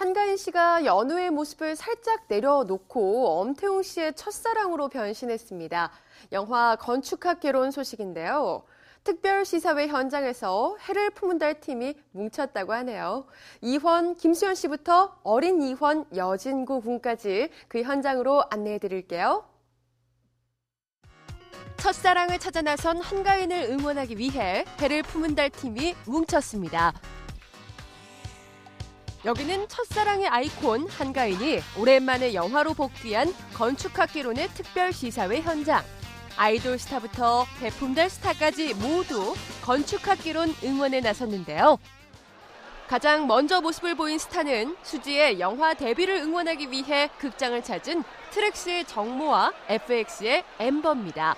한가인 씨가 연우의 모습을 살짝 내려놓고 엄태웅 씨의 첫사랑으로 변신했습니다. 영화 건축학개론 소식인데요. 특별 시사회 현장에서 해를 품은 달 팀이 뭉쳤다고 하네요. 이환, 김수현 씨부터 어린 이환, 여진구 군까지 그 현장으로 안내해 드릴게요. 첫사랑을 찾아 나선 한가인을 응원하기 위해 해를 품은 달 팀이 뭉쳤습니다. 여기는 첫사랑의 아이콘 한가인이 오랜만에 영화로 복귀한 건축학개론의 특별 시사회 현장. 아이돌 스타부터 배품달 스타까지 모두 건축학개론 응원에 나섰는데요. 가장 먼저 모습을 보인 스타는 수지의 영화 데뷔를 응원하기 위해 극장을 찾은 트랙스의 정모와 FX의 엠버입니다.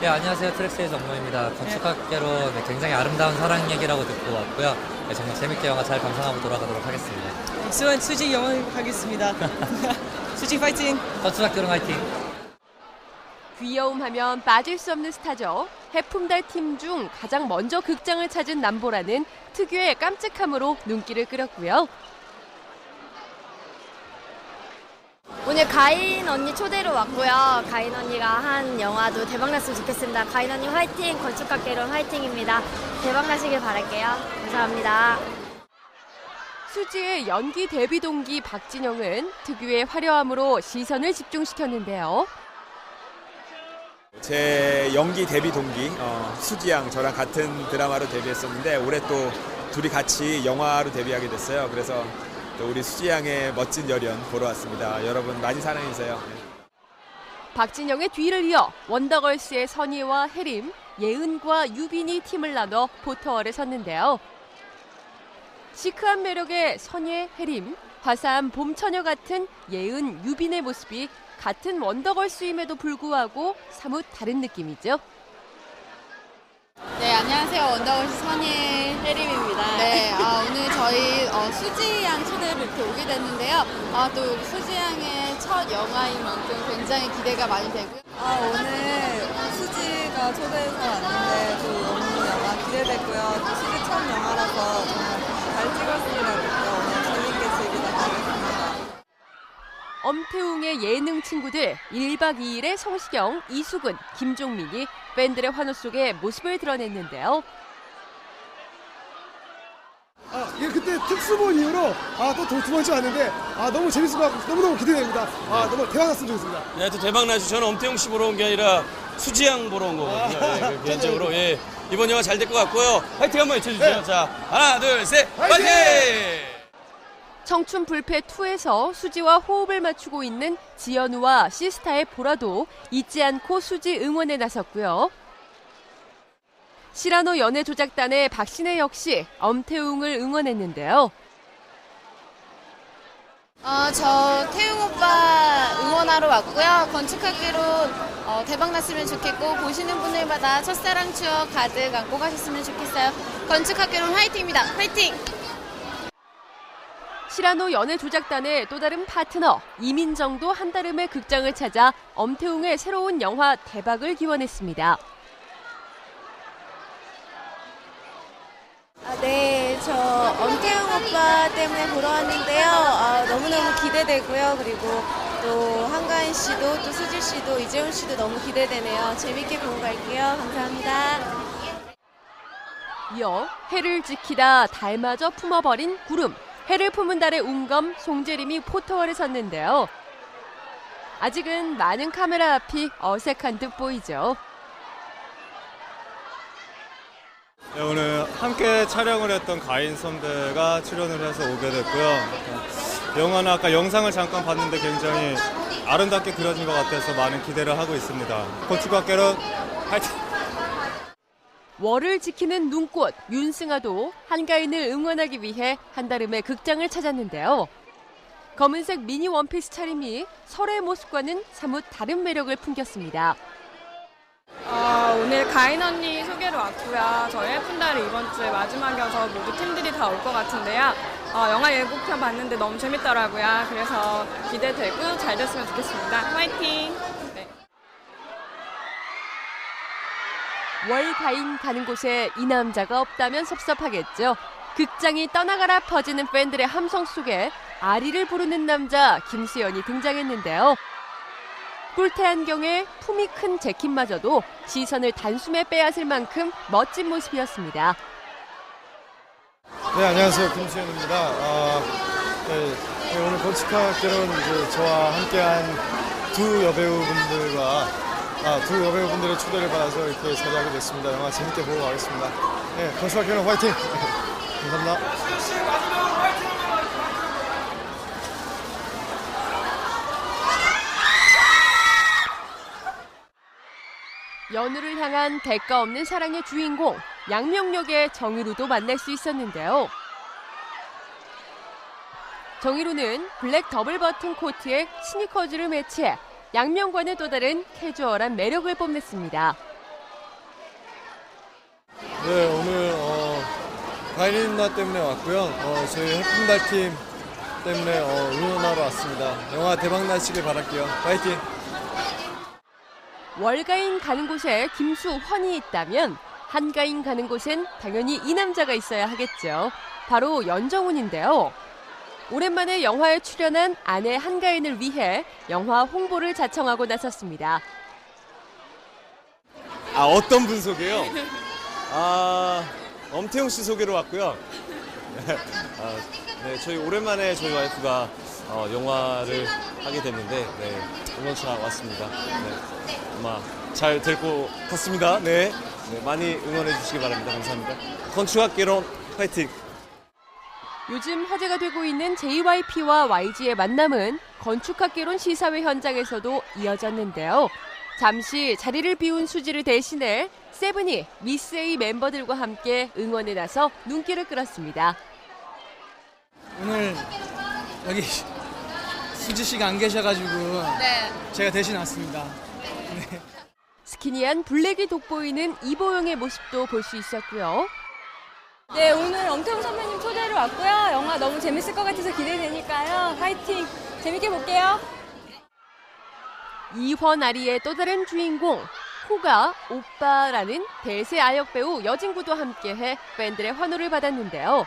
네, 안녕하세요. 트랙스의 정모입니다. 건축학개로 네, 굉장히 아름다운 사랑 얘기라고 듣고 왔고요. 네, 정말 재밌게 영화 잘 감상하고 돌아가도록 하겠습니다. 수원 수지 영원 가겠습니다. 수지 파이팅! 건축학개론 화이팅! 귀여움 하면 빠질 수 없는 스타죠. 해품달 팀 중 가장 먼저 극장을 찾은 남보라는 특유의 깜찍함으로 눈길을 끌었고요. 오늘 가인 언니 초대로 왔고요. 가인 언니가 한 영화도 대박 났으면 좋겠습니다. 가인 언니 화이팅, 건축학개론 화이팅입니다. 대박 나시길 바랄게요. 감사합니다. 수지의 연기 데뷔 동기 박진영은 특유의 화려함으로 시선을 집중시켰는데요. 제 연기 데뷔 동기 어, 수지양 저랑 같은 드라마로 데뷔했었는데 올해 또 둘이 같이 영화로 데뷔하게 됐어요. 그래서 또 우리 수지 양의 멋진 열연 보러 왔습니다. 여러분 많이 사랑해 주세요. 네. 박진영의 뒤를 이어 원더걸스의 선희와 혜림, 예은과 유빈이 팀을 나눠 포터월에 섰는데요. 시크한 매력의 선예, 혜림, 화사한 봄처녀 같은 예은, 유빈의 모습이 같은 원더걸스임에도 불구하고 사뭇 다른 느낌이죠. 네, 안녕하세요. 원더걸스 선희 혜림입니다. 네, 아, 오늘 저희 어, 수지 양 초대로 이렇게 오게 됐는데요. 아, 또 우리 수지 양의 첫 영화인 만큼 굉장히 기대가 많이 되고요. 아, 오늘 수지가 초대해서 왔는데 또 너무 영화 기대됐고요. 또 수지 첫 영화라서 정말 잘 찍었으면 오늘 재밌게 즐기다 가겠습니다. 엄태웅의 예능 친구들 1박 2일의 성시경, 이수근, 김종민이 팬들의 환호 속에 모습을 드러냈는데요. 아, 예, 그때 특수본 이후로 아, 또두 번째 왔는데 아, 너무 재밌을 것 같고 너무너무 기대됩니다. 아, 너무 대박 났으면 좋겠습니다. 네, 하여튼 대박 나시 저는 엄태웅 씨 보러 온 게 아니라 수지양 보러 온 거거든요. 아, 예, 그 개인적으로 예. 이번 영화 잘 될 것 같고요. 화이팅 한번 외쳐주세요. 네. 자, 하나, 둘, 셋, 화이팅! 청춘 불패 2에서 수지와 호흡을 맞추고 있는 지연우와 시스타의 보라도 잊지 않고 수지 응원에 나섰고요. 시라노 연애 조작단의 박신혜 역시 엄태웅을 응원했는데요. 어, 저 태웅 오빠 응원하러 왔고요. 건축학개로 어, 대박 났으면 좋겠고 보시는 분들마다 첫사랑 추억 가득 안고 가셨으면 좋겠어요. 건축학개론 화이팅입니다. 화이팅! 시라노 연애 조작단의 또 다른 파트너 이민정도 한달음의 극장을 찾아 엄태웅의 새로운 영화 대박을 기원했습니다. 아, 네, 저 엄태웅 오빠 때문에 보러 왔는데요. 아, 너무너무 기대되고요. 그리고 또 한가인 씨도 또 수지 씨도 이재훈 씨도 너무 기대되네요. 재밌게 보고 갈게요. 감사합니다. 이어 해를 지키다 달마저 품어버린 구름, 해를 품은 달의 운검 송재림이 포터월에 섰는데요. 아직은 많은 카메라 앞이 어색한 듯 보이죠. 네, 오늘 함께 촬영을 했던 가인 선배가 출연을 해서 오게 됐고요. 영화는 아까 영상을 잠깐 봤는데 굉장히 아름답게 그려진 것 같아서 많은 기대를 하고 있습니다. 건축학개론 화이팅! 월을 지키는 눈꽃 윤승아도 한가인을 응원하기 위해 한달음의 극장을 찾았는데요. 검은색 미니 원피스 차림이 설의 모습과는 사뭇 다른 매력을 풍겼습니다. 어, 오늘 가인 언니 소개로 왔고요. 저희 예쁜 달이 이번 주에 마지막이어서 모두 팀들이 다 올 것 같은데요. 어, 영화 예고편 봤는데 너무 재밌더라고요. 그래서 기대되고 잘 됐으면 좋겠습니다. 화이팅! 월 가인 가는 곳에 이 남자가 없다면 섭섭하겠죠. 극장이 떠나가라 퍼지는 팬들의 함성 속에 아리를 부르는 남자 김수현이 등장했는데요. 꿀테 안경에 품이 큰 재킷마저도 시선을 단숨에 빼앗을 만큼 멋진 모습이었습니다. 네, 안녕하세요. 김수현입니다. 아, 네, 네, 오늘 건축학개론 이제 저와 함께한 두 여배우분들과 아, 두 여배우분들의 초대를 받아서 이렇게 자리하게 됐습니다. 영화 재밌게 보고 가겠습니다. 네, 건축학개론 화이팅! 감사합니다. 연우를 향한 대가 없는 사랑의 주인공 양명역의 정희루도 만날 수 있었는데요. 정희루는 블랙 더블 버튼 코트에 스니커즈를 매치해 양명과는 또 다른 캐주얼한 매력을 뽐냈습니다. 네, 오늘 어, 가인 누나 때문에 왔고요. 어, 저희 해품달 팀 때문에 어, 응원하러 왔습니다. 영화 대박 나시길 바랄게요. 화이팅! 월가인 가는 곳에 김수환이 있다면 한가인 가는 곳엔 당연히 이 남자가 있어야 하겠죠. 바로 연정훈인데요. 오랜만에 영화에 출연한 아내 한가인을 위해 영화 홍보를 자청하고 나섰습니다. 아 어떤 분 소개요? 아 엄태웅 씨 소개로 왔고요. 네, 아, 네, 저희 오랜만에 저희 와이프가 어, 영화를 하게 됐는데 네, 응원차 왔습니다. 네, 아마 잘 될 것 같습니다. 네, 네, 많이 응원해 주시기 바랍니다. 감사합니다. 건축학개론 파이팅! 요즘 화제가 되고 있는 JYP와 YG의 만남은 건축학개론 시사회 현장에서도 이어졌는데요. 잠시 자리를 비운 수지를 대신해 세븐이 미스 A 멤버들과 함께 응원에 나서 눈길을 끌었습니다. 오늘 여기 수지 씨가 안 계셔가지고 제가 대신 왔습니다. 스키니한 블랙이 돋보이는 이보영의 모습도 볼 수 있었고요. 네, 오늘 엄태웅 선배님 초대로 왔고요. 영화 너무 재밌을 것 같아서 기대되니까요. 화이팅! 재밌게 볼게요. 이번 아리의 또 다른 주인공 호가 오빠라는 대세 아역 배우 여진구도 함께해 팬들의 환호를 받았는데요.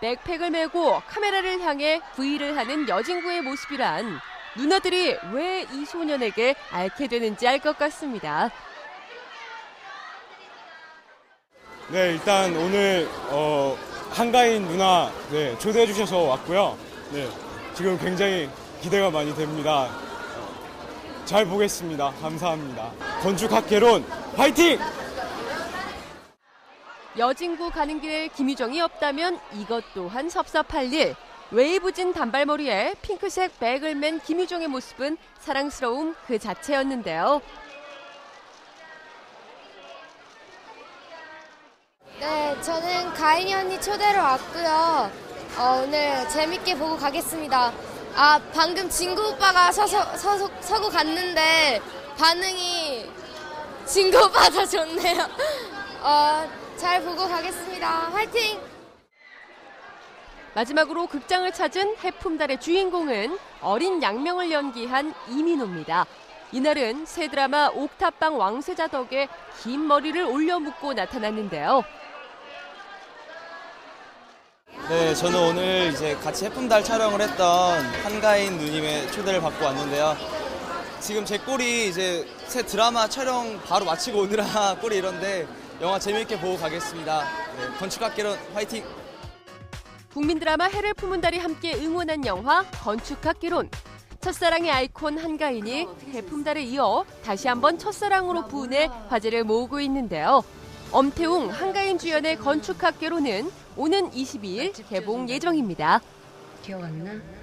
백팩을 메고 카메라를 향해 V를 하는 여진구의 모습이란 누나들이 왜 이 소년에게 앓게 되는지 알 것 같습니다. 네, 일단 오늘 어, 한가인 누나 네, 초대해 주셔서 왔고요. 네, 지금 굉장히 기대가 많이 됩니다. 어, 잘 보겠습니다. 감사합니다. 건축학개론 화이팅! 여진구 가는 길에 김유정이 없다면 이것 또한 섭섭할 일. 웨이브진 단발머리에 핑크색 백을 맨 김유정의 모습은 사랑스러움 그 자체였는데요. 네, 저는 가인이 언니 초대로 왔고요. 어, 오늘 재밌게 보고 가겠습니다. 아, 방금 진구 오빠가 서서, 서서, 서고 갔는데 반응이 진구 오빠 더 좋네요. 어, 잘 보고 가겠습니다. 화이팅! 마지막으로 극장을 찾은 해품달의 주인공은 어린 양명을 연기한 이민호입니다. 이날은 새 드라마 옥탑방 왕세자 덕에 긴 머리를 올려 묶고 나타났는데요. 네, 저는 오늘 이제 같이 해품달 촬영을 했던 한가인 누님의 초대를 받고 왔는데요. 지금 제 꼴이 이제 새 드라마 촬영 바로 마치고 오느라 꼴이 이런데 영화 재밌게 보고 가겠습니다. 네, 건축학개론 화이팅! 국민 드라마 해를 품은 달이 함께 응원한 영화 건축학개론. 첫사랑의 아이콘 한가인이 해품달에 이어 다시 한번 첫사랑으로 부은해 화제를 모으고 있는데요. 엄태웅, 한가인 주연의 건축학개론은 오는 22일 개봉 예정입니다. 기억 안 나?